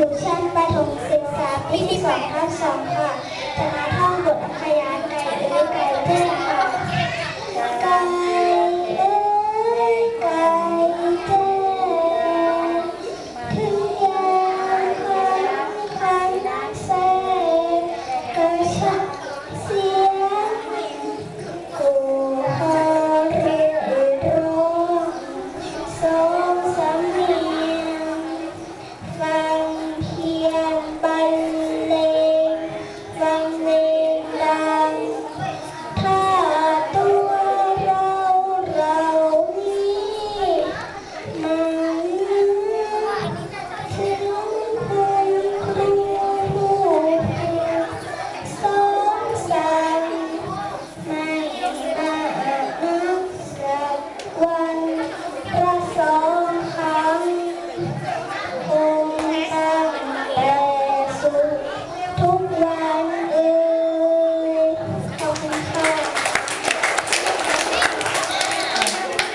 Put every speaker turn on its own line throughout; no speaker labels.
อยู่ชั้นประถมศึกษาปีที่สองทับสองค่ะจะมาท่องบทอัพยานไก่เอ้ยไก่เด้อ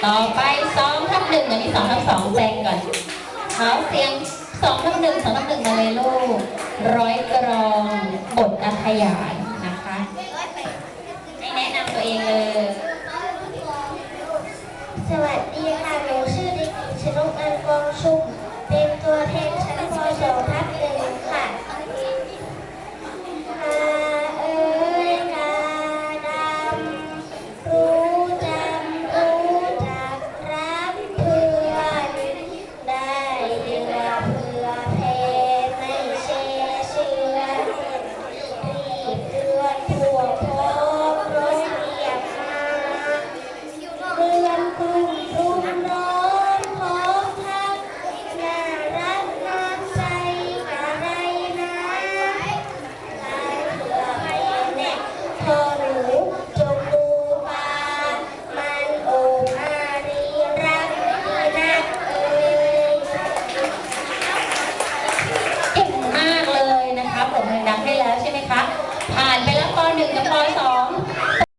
ต่อไป
สองทับหนึ่งอันนี้สองทับสองแจงก่อนเอาเสียงสองทับหนึ่งสองทับหนึ่งมาเลยลูกร้อยกรองบทอัธยานนะคะให้แนะนำตัวเองเลย
สวัสดีค่ะหนูชื่อเด็กหญิงชนกอันกองชุมเป็นตัวแทนชั้นป .2 ให้แล้
วใช่ไหมคะ ผ่านไปแล้วป .1 กับป .2